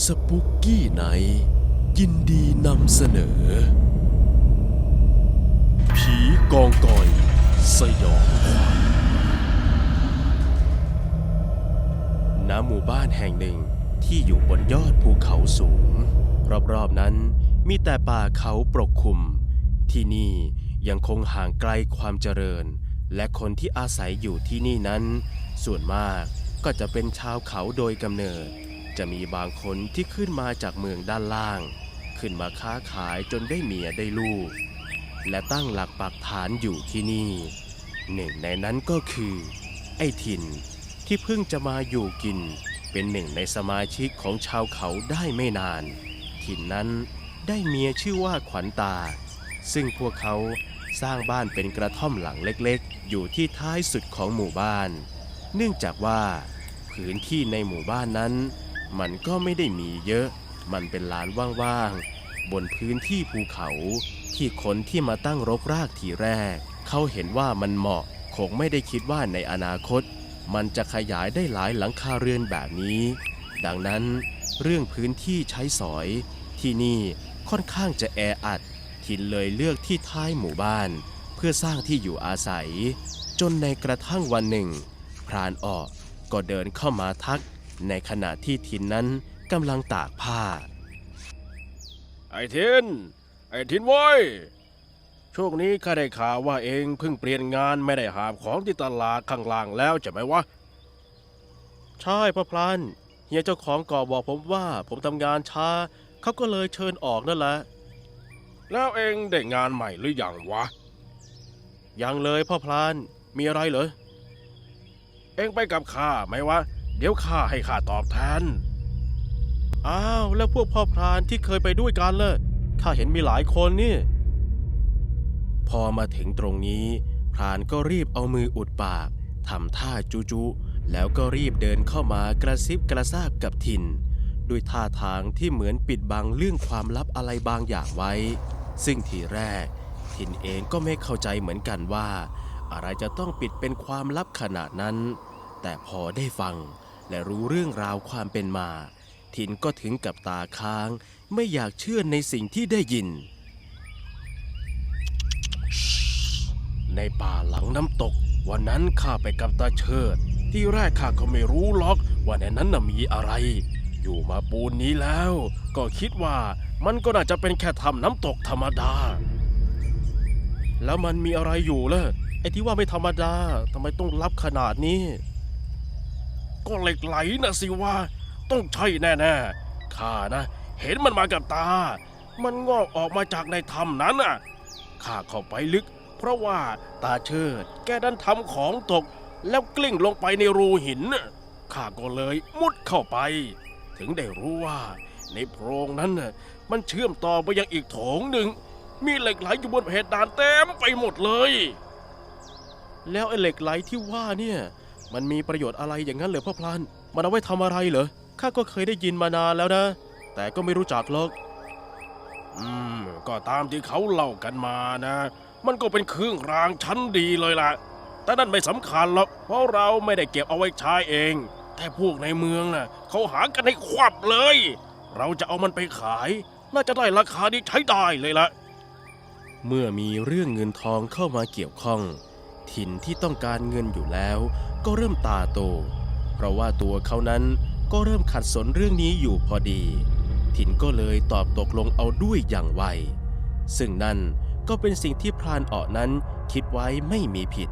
สปุกกี้ไนยินดีนำเสนอ ผีกองกอยสยองขวัญณหมู่บ้านแห่งหนึ่งที่อยู่บนยอดภูเขาสูง รอบๆนั้นมีแต่ป่าเขาปกคลุม ที่นี่ยังคงห่างไกลความเจริญ และคนที่อาศัยอยู่ที่นี่นั้น ส่วนมากก็จะเป็นชาวเขาโดยกำเนิด จะมีบางคนที่ขึ้นมาจากเมืองด้านล่าง ขึ้นมาค้าขายจนได้เมียได้ลูก และตั้งหลักปักฐานอยู่ที่นี่ หนึ่งในนั้นก็คือ ไอ้ถิ่นที่เพิ่งจะมาอยู่กิน เป็นหนึ่งในสมาชิกของชาวเขาได้ไม่นาน ถิ่นนั้นได้เมียชื่อว่าขวัญตา ซึ่งพวกเขาสร้างบ้านเป็นกระท่อมหลังเล็กๆ อยู่ที่ท้ายสุดของหมู่บ้าน เนื่องจากว่า พื้นที่ในหมู่บ้านนั้น มันก็ไม่ได้มีเยอะ มันเป็นลานว่างๆ บนพื้นที่ภูเขาที่คนที่มาตั้งรกรากทีแรก เขาเห็นว่ามันเหมาะคงไม่ได้คิดว่าในอนาคต มันจะขยายได้หลายหลังคาเรือนแบบนี้ ดังนั้นเรื่องพื้นที่ใช้สอย ที่นี่ค่อนข้างจะแออัด ทินเลยเลือกที่ท้ายหมู่บ้าน เพื่อสร้างที่อยู่อาศัย จนในกระทั่งวันหนึ่ง พรานออกก็เดินเข้ามาทัก ในขณะที่ทินนั้นกำลังตากผ้า ไอ้ทิน ไอ้ทินเว้ยช่วงนี้ข้าได้ข่าวว่าเองเพิ่งเปลี่ยนงานไม่ได้หาบของที่ตลาดข้างล่างแล้วใช่ไหมวะ ใช่พ่อพลานเฮียเจ้าของก่อบอกผมว่าผมทำงานช้า เขาก็เลยเชิญออกนั่นแหละ แล้วเองได้งานใหม่หรืออยังวะ ยังเลยพ่อพลานมีอะไรเหรอ เองไปกับข้าไหมวะเดี๋ยวข้าให้ข้าตอบแทน อ้าว แล้วพวกพ่อพรานที่เคยไปด้วยกันเลยข้าเห็นมีหลายคนนี่ พอมาถึงตรงนี้ พรานก็รีบเอามืออุดปากทำท่าจุจุแล้วก็รีบเดินเข้ามากระซิบกระซาบกับทินด้วยท่าทางที่เหมือนปิดบังเรื่องความลับอะไรบางอย่างไว้ ซึ่งทีแรก ทินเองก็ไม่เข้าใจเหมือนกันว่า อะไรจะต้องปิดเป็นความลับขนาดนั้น แต่พอได้ฟัง และรู้เรื่องราวความเป็นมา ทินก็ถึงกับตาค้าง ไม่อยากเชื่อในสิ่งที่ได้ยิน ในป่าหลังน้ำตก วันนั้นข้าไปกับตาเชิด ที่แรกข้าก็ไม่รู้หรอกว่าในนั้นน่ะมีอะไร อยู่มาปูนนี้แล้ว ก็คิดว่ามันก็น่าจะเป็นแค่ทำน้ำตกธรรมดา แล้วมันมีอะไรอยู่ล่ะไอ้ที่ว่าไม่ธรรมดาทำไมต้องลับขนาดนี้ ก็เหล็กไหลนะสิว่า ต้องใช่แน่ๆข้านะ เห็นมันมากับตา มันงอกออกมาจากในถ้ำนั้นน่ะข้าเข้าไปลึก เพราะว่าตาเชิด แกดันทำของตก แล้วกลิ้งลงไปในรูหินข้าก็เลยมุดเข้าไป ถึงได้รู้ว่า ในโพรงนั้นน่ะมันเชื่อมต่อไปยังอีกโถงหนึ่ง มีเหล็กไหลอยู่บนเพดานเต็มไปหมดเลย แล้วไอ้เหล็กไหลที่ว่าเนี่ย มันมีประโยชน์อะไรอย่างนั้นเหรอพ่อพลาน มันเอาไว้ทำอะไรเหรอ ข้าก็เคยได้ยินมานานแล้วนะ แต่ก็ไม่รู้จักหรอก อืม ก็ตามที่เขาเล่ากันมานะ มันก็เป็นเครื่องรางชั้นดีเลยล่ะ แต่นั่นไม่สำคัญหรอก เพราะเราไม่ได้เก็บเอาไว้ใช้เอง แต่พวกในเมืองน่ะเขาหากันให้ควับเลย เราจะเอามันไปขาย น่าจะได้ราคาที่ใช้ได้เลยล่ะ เมื่อมีเรื่องเงินทองเข้ามาเกี่ยวข้อง ถิ่นที่ต้องการเงินอยู่แล้ว ก็เริ่มตาโต เพราะว่าตัวเขานั้นก็เริ่มขัดสนเรื่องนี้อยู่พอดี ถิ่นก็เลยตอบตกลงเอาด้วยอย่างไว ซึ่งนั่นก็เป็นสิ่งที่พรานเอะนั้นคิดไว้ไม่มีผิด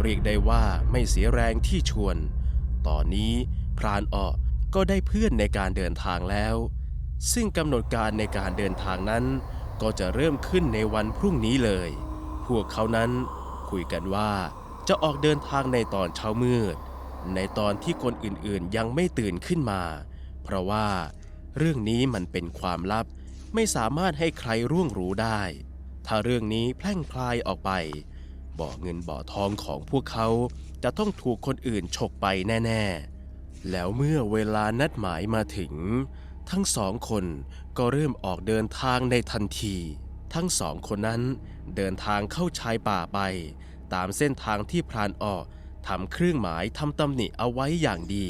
เรียกได้ว่าไม่เสียแรงที่ชวน ตอนนี้พรานเอะก็ได้เพื่อนในการเดินทางแล้ว ซึ่งกำหนดการในการเดินทางนั้น ก็จะเริ่มขึ้นในวันพรุ่งนี้เลย พวกเขานั้น คุยกันว่า จะออกเดินทางในตอนเช้ามืด ในตอนที่คนอื่นๆยังไม่ตื่นขึ้นมา เพราะว่าเรื่องนี้มันเป็นความลับ ไม่สามารถให้ใครร่วงรู้ได้ ถ้าเรื่องนี้แพร่งพลายออกไป บ่อเงินบ่อทองของพวกเขาจะต้องถูกคนอื่นฉกไปแน่ ๆ แล้วเมื่อเวลานัดหมายมาถึง ทั้งสองคนก็เริ่มออกเดินทางในทันที ทั้งสองคนนั้น เดินทางเข้าชายป่าไป ตามเส้นทางที่พรานออกทำเครื่องหมายทำตำหนิเอาไว้อย่างดี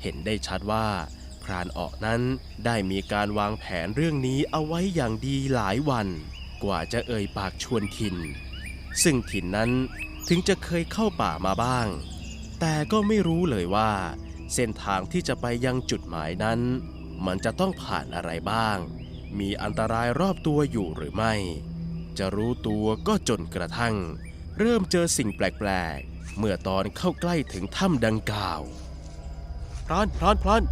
เห็นได้ชัดว่า พรานออกนั้นได้มีการวางแผนเรื่องนี้เอาไว้อย่างดีหลายวัน กว่าจะเอ่ยปากชวนทิน ซึ่งทินนั้นถึงจะเคยเข้าป่ามาบ้าง แต่ก็ไม่รู้เลยว่า เส้นทางที่จะไปยังจุดหมายนั้น มันจะต้องผ่านอะไรบ้าง มีอันตรายรอบตัวอยู่หรือไม่ จะรู้ตัวก็จนกระทั่ง เริ่มเจอสิ่งแปลกๆ เมื่อตอนเข้าใกล้ถึงถ้ำดังกล่าวพรานพรานพราน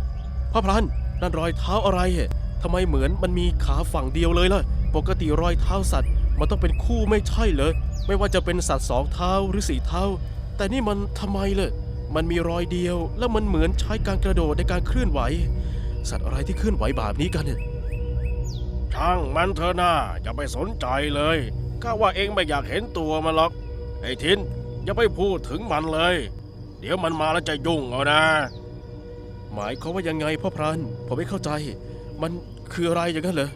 พ่อพรานนั่นรอยเท้าอะไรอะทำไมเหมือนมันมีขาฝั่งเดียวเลยล่ะ ปกติรอยเท้าสัตว์มันต้องเป็นคู่ไม่ใช่เหรอไม่ว่าจะเป็นสัตว์สองเท้าหรือสี่เท้า แต่นี่มันทำไมเลยมันมีรอยเดียว แล้วมันเหมือนใช้การกระโดดในการเคลื่อนไหว สัตว์อะไรที่เคลื่อนไหวแบบนี้กันเนี่ย ช่างมันเถอะนะอย่าไปสนใจเลยข้าว่าเองไม่อยากเห็นตัวมันหรอก ไอ้ทินอย่าไปพูดถึงมันเลย เดี๋ยวมันมาแล้วจะยุ่งเอานะ หมายเขามว่ายังไงพ่อพรานผมไม่เข้าใจ มันคืออะไรอย่างนั้นเหรอ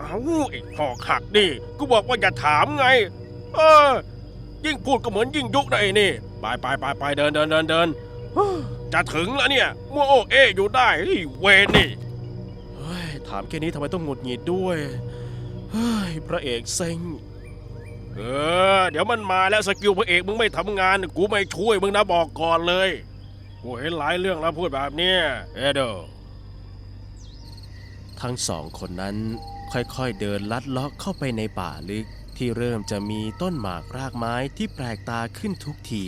เอาไอ้พ่อขักนี่กูบอกว่าอย่าถามไง เออ ยิ่งพูดก็เหมือนยิ่งยุกนะไอ้นี่ไปไปไปไปเดินเดินเดินเดินจะถึงแล้วเนี่ยมัวโอเออยู่ได้ไอ้เวนนี่เฮ้ยถามแค่นี้ทำไมต้องหงุดหงิดด้วยเฮ้ยพระเอกเซ็งเออ เดี๋ยวมันมาแล้วสกิลพระเอกมึงไม่ทำงาน กูไม่ช่วยมึงนะบอกก่อนเลย กูเห็นหลายเรื่องแล้วพูดแบบเนี้ยเอเดอทั้งสองคนนั้นค่อยๆเดินลัดเลาะเข้าไปในป่าลึกที่เริ่มจะมีต้นหมากรากไม้ที่แปลกตาขึ้นทุกที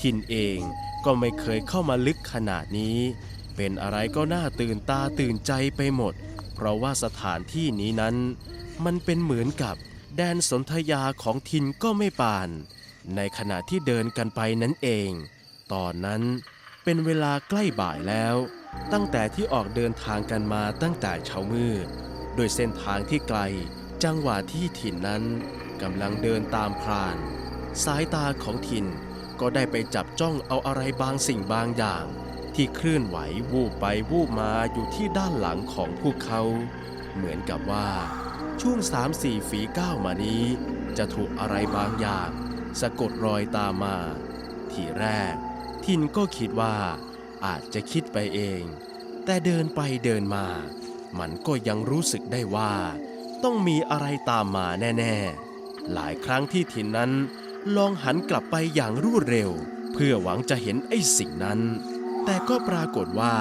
ทินเองก็ไม่เคยเข้ามาลึกขนาดนี้ เป็นอะไรก็น่าตื่นตาตื่นใจไปหมด เพราะว่าสถานที่นี้นั้น มันเป็นเหมือนกับแดนสนธยาของทินก็ไม่ปาน ในขณะที่เดินกันไปนั้นเอง ตอนนั้นเป็นเวลาใกล้บ่ายแล้ว ตั้งแต่ที่ออกเดินทางกันมาตั้งแต่เช้ามืดโดยเส้นทางที่ไกล จังหวะที่ถิ่นนั้นกำลังเดินตามพราน สายตาของถิ่นก็ได้ไปจับจ้องเอาอะไรบางสิ่งบางอย่าง ที่เคลื่อนไหววูบไปวูบมาอยู่ที่ด้านหลังของพวกเขา เหมือนกับว่าช่วงสามสี่ฝีก้าวมานี้ จะถูกอะไรบางอย่าง สะกดรอยตามมา ทีแรก ทินก็คิดว่า อาจจะคิดไปเอง แต่เดินไปเดินมา มันก็ยังรู้สึกได้ว่า ต้องมีอะไรตามมาแน่ ๆ หลายครั้งที่ทินนั้น ลองหันกลับไปอย่างรวดเร็ว เพื่อหวังจะเห็นไอ้สิ่งนั้น แต่ก็ปรากฏว่า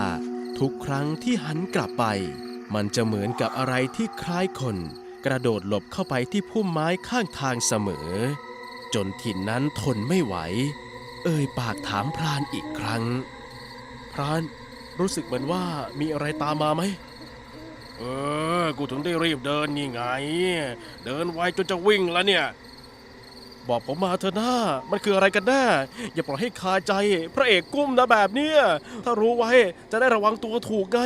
ทุกครั้งที่หันกลับไป มันจะเหมือนกับอะไรที่คล้ายคน กระโดดหลบเข้าไปที่พุ่มไม้ข้างทางเสมอ จนถิ่นนั้นทนไม่ไหว เอ่ยปากถามพรานอีกครั้ง พรานรู้สึกเหมือนว่ามีอะไรตามมาไหมเออ กูถึงได้รีบเดินนี่ไง เดินไวจนจะวิ่งแล้วเนี่ย บอกผมมาเถอะนะมันคืออะไรกันแน่อย่าปล่อยให้คาใจ พระเอกกุ้มนะแบบเนี้ยถ้ารู้ไว้จะได้ระวังตัวถูกไง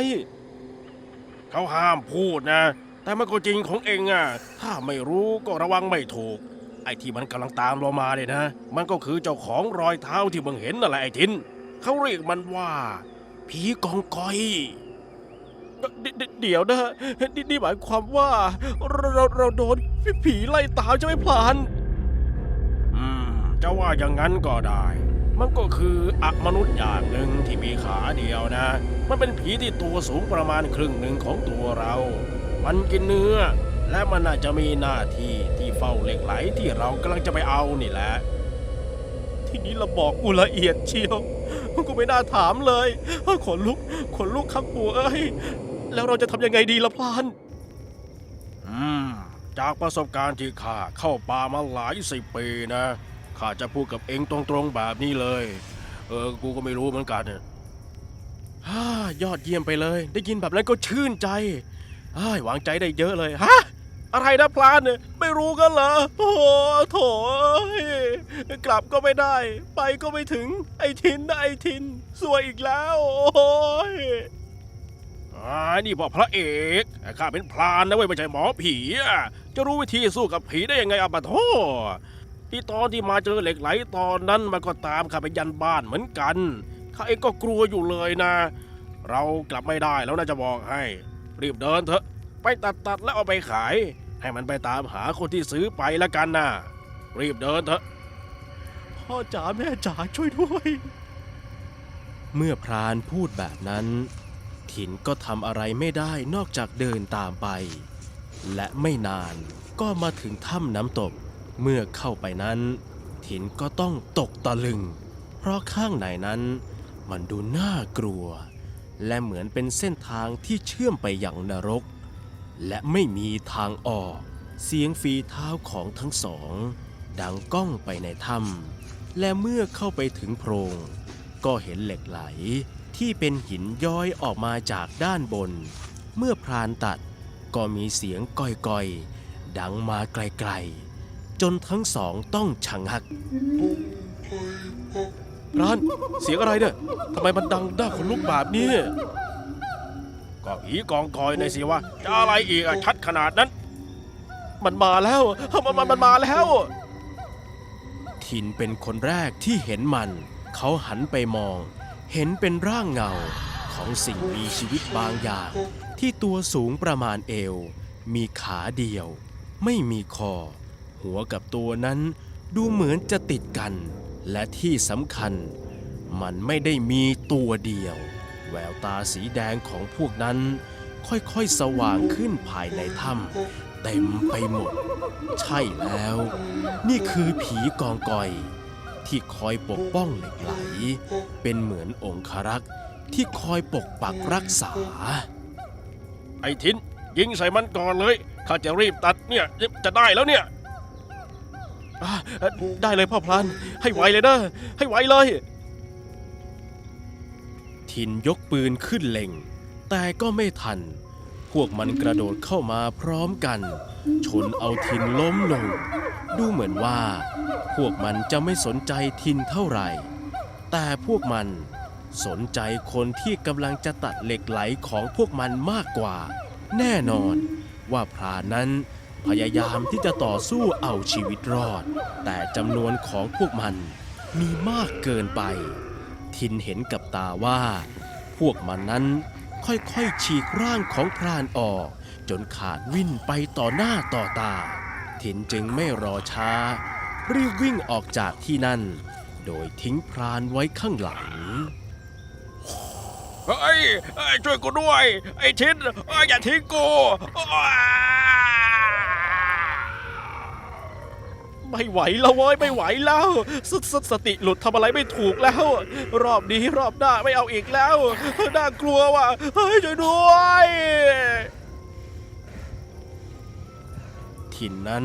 เขาห้ามพูดนะ แต่มันก็จริงของเองอะถ้าไม่รู้ก็ระวังไม่ถูก ไอ้ที่มันกำลังตามเรามาเนี่ยนะ มันก็คือเจ้าของรอยเท้าที่มึงเห็นนั่นแหละไอ้ทินเขาเรียกมันว่า ผีกองกอยเดเดเดี๋ยวนะนี่นี่หมายความว่าเราเราเราโดนผีไล่ตามใช่ไหมพลานอืม จะว่าอย่างนั้นก็ได้ มันก็คืออมนุษย์อย่างหนึ่งที่มีขาเดียวนะ มันเป็นผีที่ตัวสูงประมาณครึ่งหนึ่งของตัวเรา มันกินเนื้อ และมันน่าจะมีหน้าที่ที่เฝ้าเหล็กไหลที่เรากำลังจะไปเอานี่แหละ ทีนี้เราบอกกูละเอียดเชียวกูไม่น่าถามเลยขนลุกขนลุกครับปู่เอ้ย แล้วเราจะทำยังไงดีล่ะพลาน อืม จากประสบการณ์ที่ข้าเข้าป่ามาหลายสิบปีนะ ข้าจะพูดกับเองตรงๆแบบนี้เลย เออ กูก็ไม่รู้เหมือนกันเนี่ยฮ่ายอดเยี่ยมไปเลย ได้ยินแบบนั้นก็ชื่นใจอ้ายวางใจได้เยอะเลย ฮะ อะไรนะพลานเนี่ยไม่รู้กันเหรอ โอ้โหโถกลับก็ไม่ได้ ไปก็ไม่ถึง ไอ้ทินนะไอ้ทิน สวยอีกแล้ว โอ้ยอ่านี่บอกพระเอกข้าเป็นพรานนะเว้ยไม่ใช่หมอผีจะรู้วิธีสู้กับผีได้ยังไงอะปะโท ที่ตอนที่มาเจอเหล็กไหลตอนนั้นมันก็ตามข้าไปยันบ้านเหมือนกันข้าเองก็กลัวอยู่เลยนะ เรากลับไม่ได้แล้วนะจะบอกให้ รีบเดินเถอะ ไปตัดตัดๆแล้วเอาไปขาย ให้มันไปตามหาคนที่ซื้อไปแล้วกันนะรีบเดินเถอะ พ่อจ๋าแม่จ๋าช่วยด้วย เมื่อพรานพูดแบบนั้น ถินก็ทำอะไรไม่ได้นอกจากเดินตามไป และไม่นานก็มาถึงถ้ำน้ำตก เมื่อเข้าไปนั้น ถินก็ต้องตกตะลึง เพราะข้างในนั้นมันดูน่ากลัว และเหมือนเป็นเส้นทางที่เชื่อมไปอย่างนรก และไม่มีทางออก เสียงฝีเท้าของทั้งสอง ดังก้องไปในถ้ำและเมื่อเข้าไปถึงโพรง ก็เห็นเหล็กไหลที่เป็นหินย้อยออกมาจากด้านบน เมื่อพรานตัดก็มีเสียงก้อยๆ ดังมาไกลๆ จนทั้งสองต้องชะงัก ร้านเสียงอะไรเนี่ยทำไมมันดังด้าขนลุกแบบนี้ก็ผีกองกอยในอยสิวะจะอะไรอีกอะชัดขนาดนั้น มันมาแล้วมันมันมันมาแล้ว ทินเป็นคนแรกที่เห็นมัน เขาหันไปมอง เห็นเป็นร่างเงาของสิ่งมีชีวิตบางอย่าง ที่ตัวสูงประมาณเอว มีขาเดียว ไม่มีคอ หัวกับตัวนั้นดูเหมือนจะติดกัน และที่สำคัญ มันไม่ได้มีตัวเดียว แววตาสีแดงของพวกนั้น ค่อยๆสว่างขึ้นภายในถ้ำเต็มไปหมด ใช่แล้ว นี่คือผีกองกอย ที่คอยปกป้องเหล็กไหล เป็นเหมือนองครักษ์ที่คอยปกปักรักษา ไอ้ทินยิงใส่มันก่อนเลย ข้าจะรีบตัดเนี่ยจะได้แล้วเนี่ย อะได้เลยพ่อพลัน ให้ไวเลยนะ ให้ไวเลย ทินยกปืนขึ้นเล็ง แต่ก็ไม่ทัน พวกมันกระโดดเข้ามาพร้อมกัน ชนเอาทินล้มลง ดูเหมือนว่า พวกมันจะไม่สนใจทินเท่าไหร่ แต่พวกมันสนใจคนที่กำลังจะตัดเหล็กไหลของพวกมันมากกว่า แน่นอนว่าพรานนั้น พยายามที่จะต่อสู้เอาชีวิตรอด แต่จำนวนของพวกมันมีมากเกินไป ทินเห็นกับตาว่า พวกมันนั้นค่อยๆฉีกร่างของพรานออก จนขาดวิ่นไปต่อหน้าต่อตา ทินจึงไม่รอช้า รีบวิ่งออกจากที่นั่น โดยทิ้งพรานไว้ข้างหลังเฮ้ยช่วยกูด้วย ไอ้ทินอย่าทิ้งกูอ้า ไม่ไหวแล้วเว้ยไม่ไหวแล้วสสสติหลุดทำอะไรไม่ถูกแล้ว รอบนี้รอบหน้าไม่เอาอีกแล้วน่ากลัวว่ะเฮ้ยช่วยด้วยทินนั้น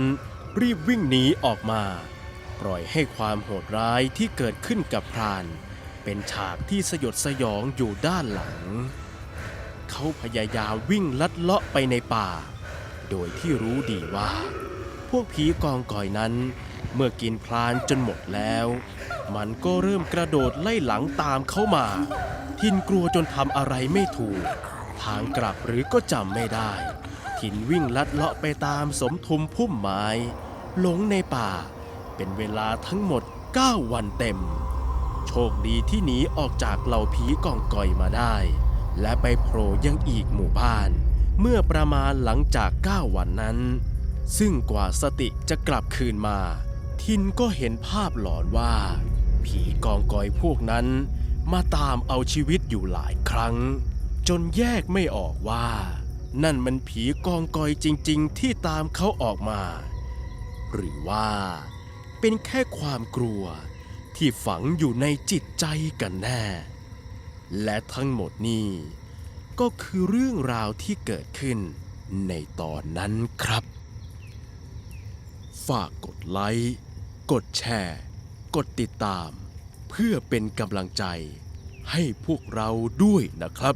รีบวิ่งหนีออกมา ปล่อยให้ความโหดร้ายที่เกิดขึ้นกับพราน เป็นฉากที่สยดสยองอยู่ด้านหลัง เขาพยายามวิ่งลัดเลาะไปในป่า โดยที่รู้ดีว่า พวกผีกองก่อยนั้น เมื่อกินพลานจนหมดแล้ว มันก็เริ่มกระโดดไล่หลังตามเข้ามา ทินกลัวจนทำอะไรไม่ถูก ทางกลับหรือก็จำไม่ได้ ทินวิ่งลัดเลาะไปตามสมทุมพุ่มไม้หลงในป่า เป็นเวลาทั้งหมด 9 วันเต็ม โชคดีที่หนีออกจากเหล่าผีกองก่อยมาได้ และไปโผล่ยังอีกหมู่บ้าน เมื่อประมาณหลังจาก 9 วันนั้น ซึ่งกว่าสติจะกลับคืนมา ทินก็เห็นภาพหลอนว่า ผีกองกอยพวกนั้น มาตามเอาชีวิตอยู่หลายครั้ง จนแยกไม่ออกว่า นั่นมันผีกองกอยจริง ๆ ที่ตามเขาออกมา หรือว่า เป็นแค่ความกลัวที่ฝังอยู่ในจิตใจกันแน่ และทั้งหมดนี้ก็คือเรื่องราวที่เกิดขึ้นในตอนนั้นครับ ฝากกดไลค์ กดแชร์ กดติดตาม เพื่อเป็นกำลังใจให้พวกเราด้วยนะครับ